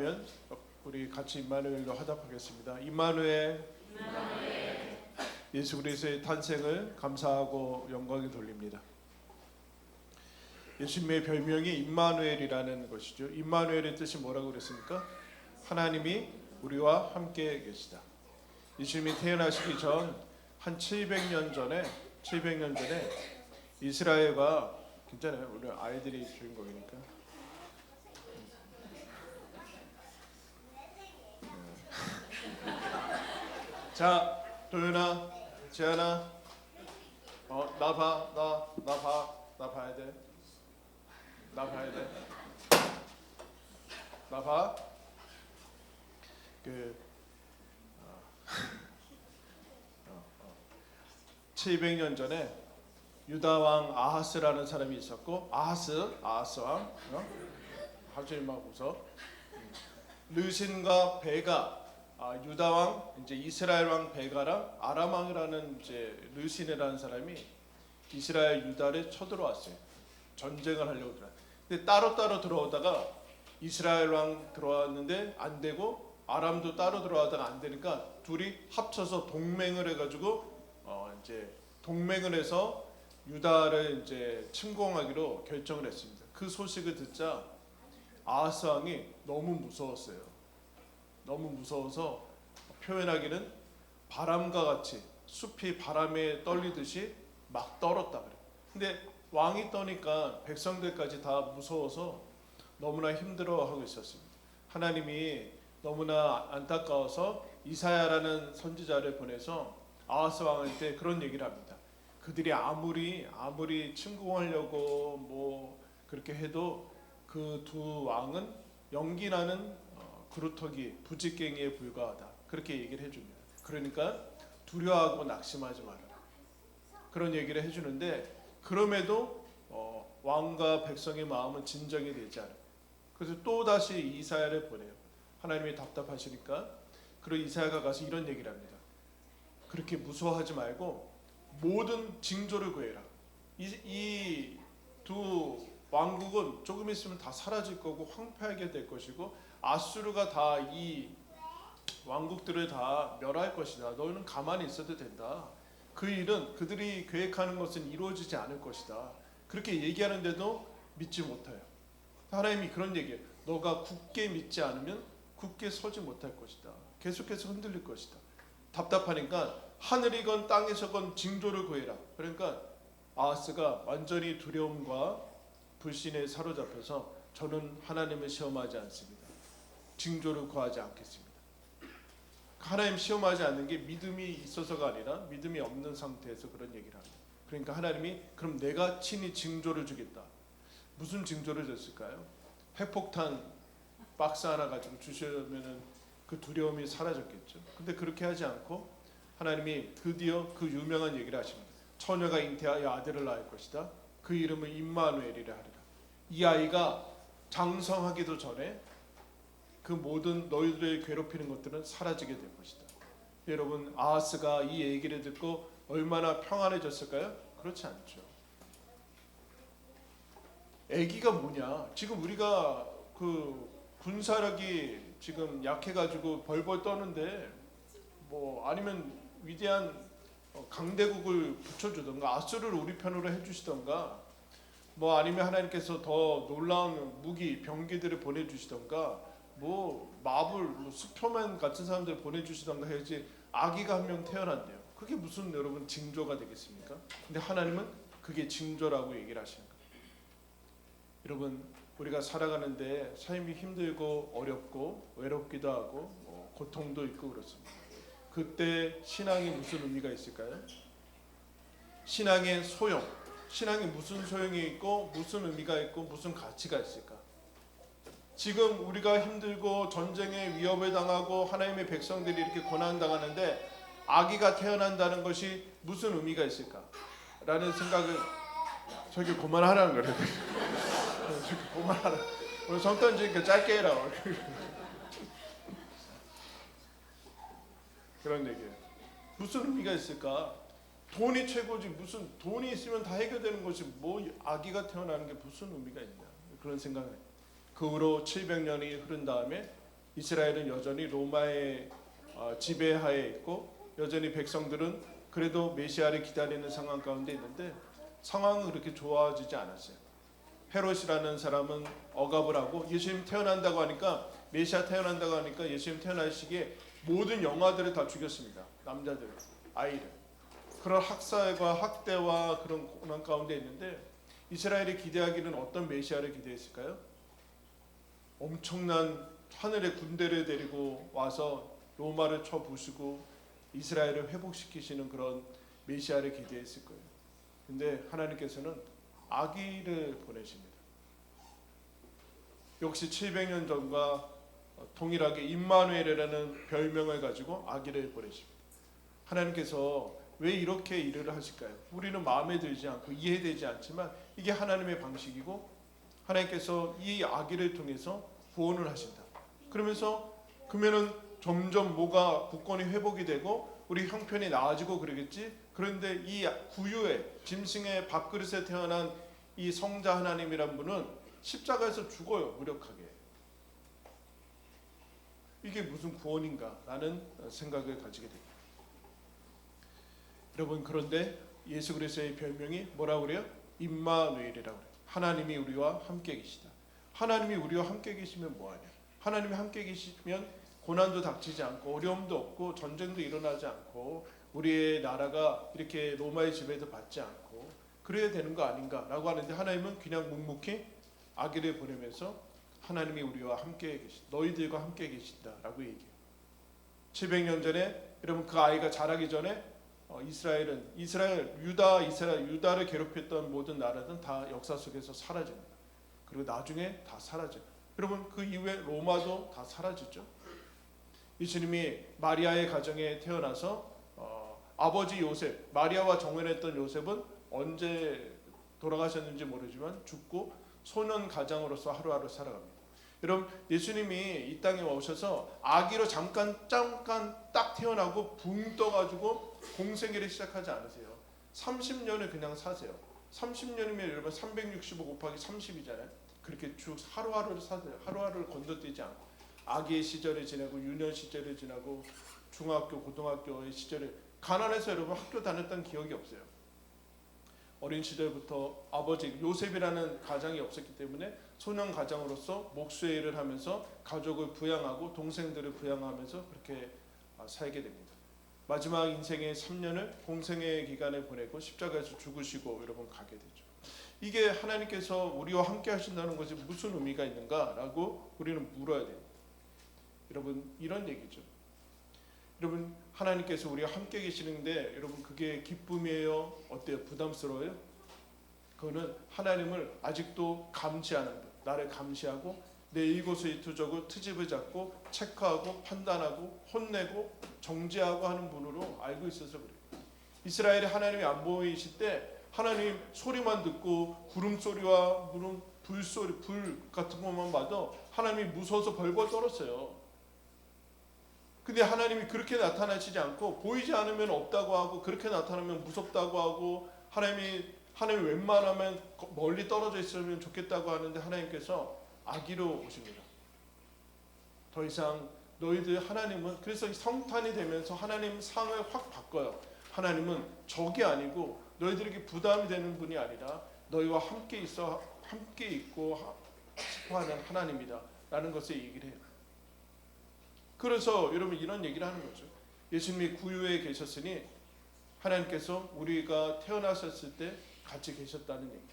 하면 우리 같이 임마누엘로 화답하겠습니다. 임마누엘 예수 그리스도의 탄생을 감사하고 영광에 돌립니다. 예수님의 별명이 임마누엘이라는 것이죠. 임마누엘의 뜻이 뭐라고 그랬습니까? 하나님이 우리와 함께 계시다. 예수님이 태어나시기 전 한 700년 전에 700년 전에 이스라엘과 괜찮아요. 우리 아이들이 주인공이니까. 자, 도윤아, 재현아, 어, 나 봐, 나, 나 봐, 나 봐야 돼. 나 봐야 돼. 나 봐. 그 어, 어, 어. 700년 전에 유다 왕 아하스라는 사람이 있었고 아하스, 아하스 왕, 어? 막 웃어. 르신과 베가 아, 유다 왕 이제 이스라엘 왕 베가랑 아람 왕이라는 이제 르신이라는 사람이 이스라엘 유다를 쳐들어왔어요. 전쟁을 하려고 들어. 근데 따로 따로 들어오다가 이스라엘 왕 들어왔는데 안 되고 아람도 따로 들어와다가 안 되니까 둘이 합쳐서 동맹을 해가지고 어 이제 동맹을 해서 유다를 이제 침공하기로 결정을 했습니다. 그 소식을 듣자 아하스 왕이 너무 무서웠어요. 너무 무서워서 표현하기는 바람과 같이 숲이 바람에 떨리듯이 막 떨었다 그래. 근데 왕이 떠니까 백성들까지 다 무서워서 너무나 힘들어하고 있었습니다. 하나님이 너무나 안타까워서 이사야라는 선지자를 보내서 아하스 왕한테 그런 얘기를 합니다. 그들이 아무리 아무리 침공하려고 뭐 그렇게 해도 그 두 왕은 연기나는 어, 그루터기 부직갱이에 불과하다. 그렇게 얘기를 해줍니다. 그러니까 두려워하고 낙심하지 말아라. 그런 얘기를 해주는데 그럼에도 어, 왕과 백성의 마음은 진정이 되지 않아요. 그래서 또 다시 이사야를 보내요. 하나님이 답답하시니까 그리고 이사야가 가서 이런 얘기를 합니다. 그렇게 무서워하지 말고 모든 징조를 구해라. 이두 왕국은 조금 있으면 다 사라질 거고 황폐하게 될 것이고 아수르가 다 이 왕국들을 다 멸할 것이다. 너희는 가만히 있어도 된다. 그 일은 그들이 계획하는 것은 이루어지지 않을 것이다. 그렇게 얘기하는데도 믿지 못해요. 하나님이 그런 얘기해요. 너가 굳게 믿지 않으면 굳게 서지 못할 것이다. 계속해서 흔들릴 것이다. 답답하니까 하늘이건 땅에서건 징조를 구해라. 그러니까 아하스가 완전히 두려움과 불신에 사로잡혀서 저는 하나님을 시험하지 않습니다. 징조를 구하지 않겠습니다. 하나님 시험하지 않는 게 믿음이 있어서가 아니라 믿음이 없는 상태에서 그런 얘기를 합니다. 그러니까 하나님이 그럼 내가 친히 징조를 주겠다. 무슨 징조를 줬을까요? 핵폭탄 박스 하나 가지고 주시면은 그 두려움이 사라졌겠죠. 근데 그렇게 하지 않고 하나님이 드디어 그 유명한 얘기를 하십니다. 처녀가 잉태하여 아들을 낳을 것이다. 그 이름을 임마누엘이라 하리라. 이 아이가 장성하기도 전에 그 모든 너희들을 괴롭히는 것들은 사라지게 될 것이다. 여러분 아하스가 이 얘기를 듣고 얼마나 평안해졌을까요? 그렇지 않죠. 아기가 뭐냐? 지금 우리가 그 군사력이 지금 약해가지고 벌벌 떠는데 뭐 아니면 위대한 어, 강대국을 붙여주던가 아수르를 우리 편으로 해주시던가 뭐 아니면 하나님께서 더 놀라운 무기 병기들을 보내주시던가 뭐 마블 뭐 슈퍼맨 같은 사람들 보내주시던가 해야지 아기가 한 명 태어난대요. 그게 무슨 여러분 징조가 되겠습니까? 근데 하나님은 그게 징조라고 얘기를 하시는 거예요. 여러분 우리가 살아가는데 삶이 힘들고 어렵고 외롭기도 하고 뭐 고통도 있고 그렇습니다. 그때 신앙이 무슨 의미가 있을까요? 신앙의 소용, 신앙이 무슨 소용이 있고 무슨 의미가 있고 무슨 가치가 있을까? 지금 우리가 힘들고 전쟁에 위협을 당하고 하나님의 백성들이 이렇게 고난 당하는데 아기가 태어난다는 것이 무슨 의미가 있을까? 라는 생각을 저기 그만하라는 거래. 저기 그만하라. 오늘 성 던지니까 짧게 해라. 그런 얘기예요. 무슨 의미가 있을까? 돈이 최고지 무슨 돈이 있으면 다 해결되는 것이 뭐 아기가 태어나는 게 무슨 의미가 있냐 그런 생각을 해요. 그 후로 700년이 흐른 다음에 이스라엘은 여전히 로마의 어, 지배하에 있고 여전히 백성들은 그래도 메시아를 기다리는 상황 가운데 있는데 상황은 그렇게 좋아지지 않았어요. 헤롯이라는 사람은 억압을 하고 예수님 태어난다고 하니까 메시아 태어난다고 하니까 예수님 태어날 시기에 모든 영아들을 다 죽였습니다. 남자들, 아이를. 그런 학살과 학대와 그런 고난 가운데 있는데 이스라엘이 기대하기는 어떤 메시아를 기대했을까요? 엄청난 하늘의 군대를 데리고 와서 로마를 쳐 부수고 이스라엘을 회복시키시는 그런 메시아를 기대했을 거예요. 근데 하나님께서는 아기를 보내십니다. 역시 700년 전과 동일하게 임마누엘이라는 별명을 가지고 아기를 보내십니다. 하나님께서 왜 이렇게 일을 하실까요? 우리는 마음에 들지 않고 이해되지 않지만 이게 하나님의 방식이고 하나님께서 이 아기를 통해서 구원을 하신다. 그러면서 그러면은 점점 뭐가 국권이 회복이 되고 우리 형편이 나아지고 그러겠지. 그런데 이 구유의 짐승의 밥그릇에 태어난 이 성자 하나님이란 분은 십자가에서 죽어요 무력하게. 이게 무슨 구원인가라는 생각을 가지게 됩니다. 여러분 그런데 예수 그리스도의 별명이 뭐라고 그래요? 임마누엘이라고 그래요. 하나님이 우리와 함께 계시다. 하나님이 우리와 함께 계시면 뭐하냐? 하나님이 함께 계시면 고난도 닥치지 않고 어려움도 없고 전쟁도 일어나지 않고 우리의 나라가 이렇게 로마의 지배도 받지 않고 그래야 되는 거 아닌가라고 하는데 하나님은 그냥 묵묵히 아기를 보내면서 하나님이 우리와 함께 계신 너희들과 함께 계신다라고 얘기해요. 700년 전에 여러분 그 아이가 자라기 전에 어, 이스라엘은 이스라엘 유다 이스라엘 유다를 괴롭혔던 모든 나라는 다 역사 속에서 사라집니다. 그리고 나중에 다 사라져요. 여러분 그 이후에 로마도 다 사라지죠. 예수님이 마리아의 가정에 태어나서 어, 아버지 요셉 마리아와 정혼했던 요셉은 언제 돌아가셨는지 모르지만 죽고 소년 가장으로서 하루하루 살아갑니다. 여러분 예수님이 이 땅에 오셔서 아기로 잠깐 잠깐 딱 태어나고 붕 떠가지고 공생애를 시작하지 않으세요. 30년을 그냥 사세요. 30년이면 여러분 365 곱하기 30이잖아요. 그렇게 쭉 하루하루를 사세요. 하루하루를 건너뛰지 않고 아기의 시절을 지내고 유년 시절을 지나고 중학교 고등학교의 시절을 가난해서 여러분 학교 다녔던 기억이 없어요. 어린 시절부터 아버지 요셉이라는 가장이 없었기 때문에 소년 가장으로서 목수의 를 하면서 가족을 부양하고 동생들을 부양하면서 그렇게 아, 살게 됩니다. 마지막 인생의 3년을 공생의 기간을 보내고 십자가에서 죽으시고 여러분 가게 되죠. 이게 하나님께서 우리와 함께 하신다는 것이 무슨 의미가 있는가라고 우리는 물어야 돼요. 여러분 이런 얘기죠. 여러분 하나님께서 우리와 함께 계시는데 여러분 그게 기쁨이에요? 어때요? 부담스러워요? 그거는 하나님을 아직도 감시하는 분, 나를 감시하고 내 이곳의투적을 트집을 잡고 체크하고 판단하고 혼내고 정죄하고 하는 분으로 알고 있어서 그래요. 이스라엘이 하나님이 안 보이실 때 하나님 소리만 듣고 구름 소리와 물음 불 소리 불 같은 것만 봐도 하나님이 무서워서 벌벌 떨었어요. 근데 하나님이 그렇게 나타나시지 않고 보이지 않으면 없다고 하고 그렇게 나타나면 무섭다고 하고 하나님이 하나님 웬만하면 멀리 떨어져 있으면 좋겠다고 하는데 하나님께서 아기로 오십니다. 더 이상 너희들 하나님은 그래서 성탄이 되면서 하나님 상을 확 바꿔요. 하나님은 적이 아니고 너희들에게 부담이 되는 분이 아니라 너희와 함께 있어 함께 있고 싶어하는 하나님이다라는 것을 얘기를 해요. 그래서 여러분 이런 얘기를 하는 거죠. 예수님이 구유에 계셨으니 하나님께서 우리가 태어났었을 때 같이 계셨다는 얘기.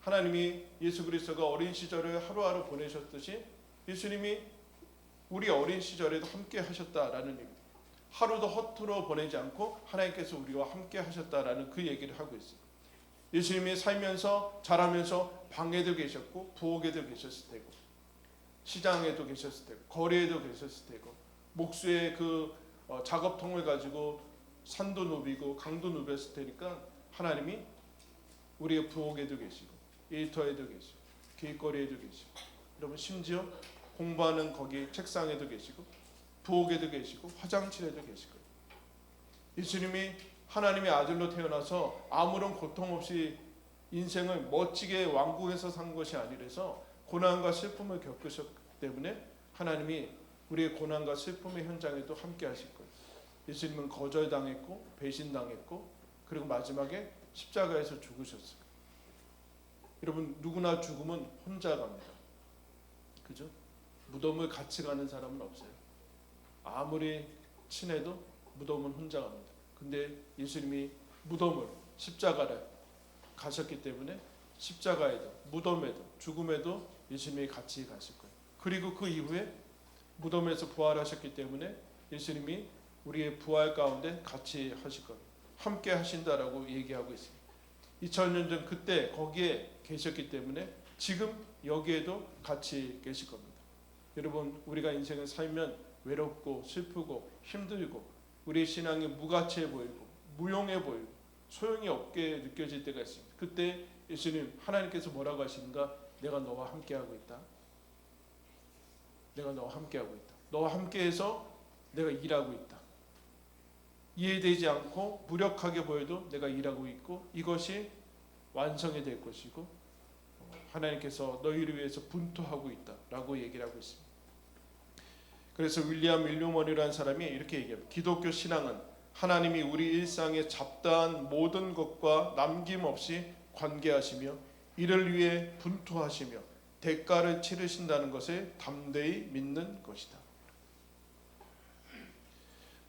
하나님이 예수 그리스도가 어린 시절을 하루하루 보내셨듯이 예수님이 우리 어린 시절에도 함께 하셨다라는 얘기. 하루도 허투루 보내지 않고 하나님께서 우리와 함께 하셨다라는 그 얘기를 하고 있어요. 예수님이 살면서 자라면서 방에도 계셨고 부엌에도 계셨을 테고 시장에도 계셨을 테고 거리에도 계셨을 테고 목수의 그 어, 작업통을 가지고 산도 누비고 강도 누볐을 테니까 하나님이 우리의 부엌에도 계시고 일터에도 계시고 길거리에도 계시고 여러분 심지어 공부하는 거기 책상에도 계시고 부엌에도 계시고 화장실에도 계시고 예수님이 하나님의 아들로 태어나서 아무런 고통 없이 인생을 멋지게 왕국에서 산 것이 아니라서 고난과 슬픔을 겪으셨기 때문에 하나님이 우리의 고난과 슬픔의 현장에도 함께 하실 거예요. 예수님은 거절당했고 배신당했고 그리고 마지막에 십자가에서 죽으셨어요. 여러분 누구나 죽음은 혼자 갑니다. 그죠? 무덤을 같이 가는 사람은 없어요. 아무리 친해도 무덤은 혼자 갑니다. 근데 예수님이 무덤을 십자가를 가셨기 때문에 십자가에도 무덤에도 죽음에도 예수님이 같이 가실 거예요. 그리고 그 이후에 무덤에서 부활하셨기 때문에 예수님이 우리의 부활 가운데 같이 하실 겁니다. 함께 하신다라고 얘기하고 있습니다. 2000년 전 그때 거기에 계셨기 때문에 지금 여기에도 같이 계실 겁니다. 여러분 우리가 인생을 살면 외롭고 슬프고 힘들고 우리의 신앙이 무가치해 보이고 무용해 보이고 소용이 없게 느껴질 때가 있습니다. 그때 예수님 하나님께서 뭐라고 하시는가? 내가 너와 함께 하고 있다. 내가 너와 함께 하고 있다. 너와 함께해서 내가 일하고 있다. 이해되지 않고 무력하게 보여도 내가 일하고 있고 이것이 완성이 될 것이고 하나님께서 너희를 위해서 분투하고 있다라고 얘기를 하고 있습니다. 그래서 윌리엄 윌리엄원이라는 사람이 이렇게 얘기합니다. 기독교 신앙은 하나님이 우리 일상에 잡다한 모든 것과 남김없이 관계하시며 이를 위해 분투하시며 대가를 치르신다는 것을 담대히 믿는 것이다.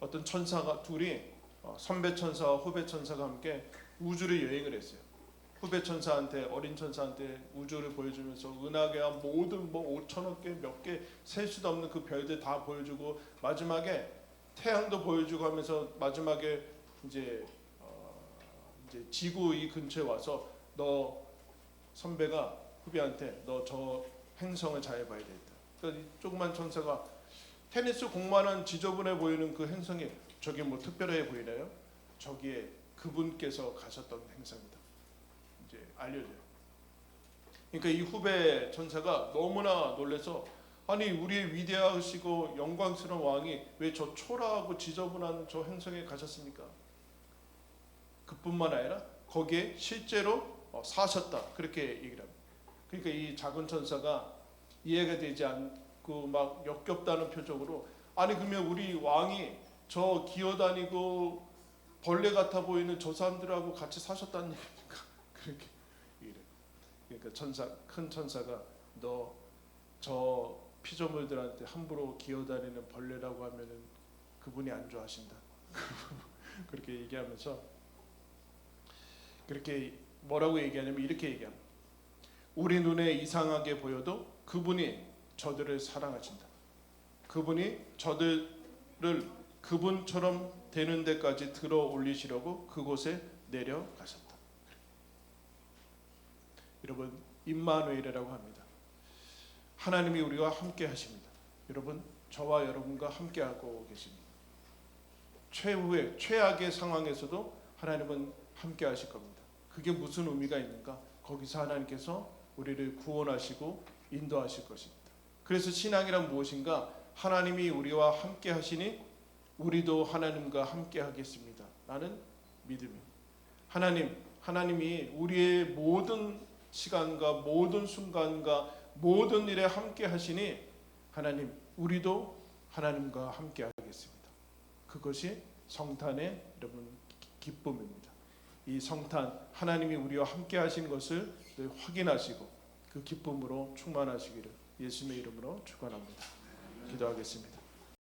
어떤 천사가 둘이 어, 선배 천사와 후배 천사가 함께 우주를 여행을 했어요. 후배 천사한테 어린 천사한테 우주를 보여주면서 은하계와 모든 뭐 5천억 개 몇 개 셀 수도 없는 그 별들 다 보여주고 마지막에 태양도 보여주고 하면서 마지막에 이제 어 이제 지구 이 근처에 와서 너 선배가 후배한테 너 저 행성을 잘 봐야 되겠다. 그러니까 이 조그만 천사가 테니스 공만한 지저분해 보이는 그 행성이 저게 뭐 특별해 보이나요? 저기에 그분께서 가셨던 행성이다. 이제 알려줘요. 그러니까 이 후배 천사가 너무나 놀래서 아니 우리의 위대하시고 영광스러운 왕이 왜 저 초라하고 지저분한 저 행성에 가셨습니까? 그뿐만 아니라 거기에 실제로 어, 사셨다 그렇게 얘기를 합니다. 그러니까 이 작은 천사가 이해가 되지 않 고막 역겹다는 표정으로 아니 그러면 우리 왕이 저 기어다니고 벌레 같아 보이는 저 사람들하고 같이 사셨다는 얘기입니까? 그렇게 이래. 그러니까 천사 큰 천사가 너 저 피조물들한테 함부로 기어다니는 벌레라고 하면은 그분이 안 좋아하신다. 그렇게 얘기하면서 그렇게 뭐라고 얘기하냐면 이렇게 얘기합니다. 우리 눈에 이상하게 보여도 그분이 저들을 사랑하신다. 그분이 저들을 그분처럼 되는 데까지 들어 올리시려고 그곳에 내려가셨다. 여러분 임마누엘이라고 합니다. 하나님이 우리와 함께 하십니다. 여러분 저와 여러분과 함께 하고 계십니다. 최후의 최악의 상황에서도 하나님은 함께 하실 겁니다. 그게 무슨 의미가 있는가? 거기서 하나님께서 우리를 구원하시고 인도하실 것입니다. 그래서 신앙이란 무엇인가? 하나님이 우리와 함께 하시니 우리도 하나님과 함께 하겠습니다. 라는 믿음이. 하나님, 하나님이 우리의 모든 시간과 모든 순간과 모든 일에 함께 하시니 하나님, 우리도 하나님과 함께 하겠습니다. 그것이 성탄의 여러분 기쁨입니다. 이 성탄 하나님이 우리와 함께 하신 것을 늘 확인하시고 그 기쁨으로 충만하시기를 예수님의 이름으로 축원합니다. 기도하겠습니다.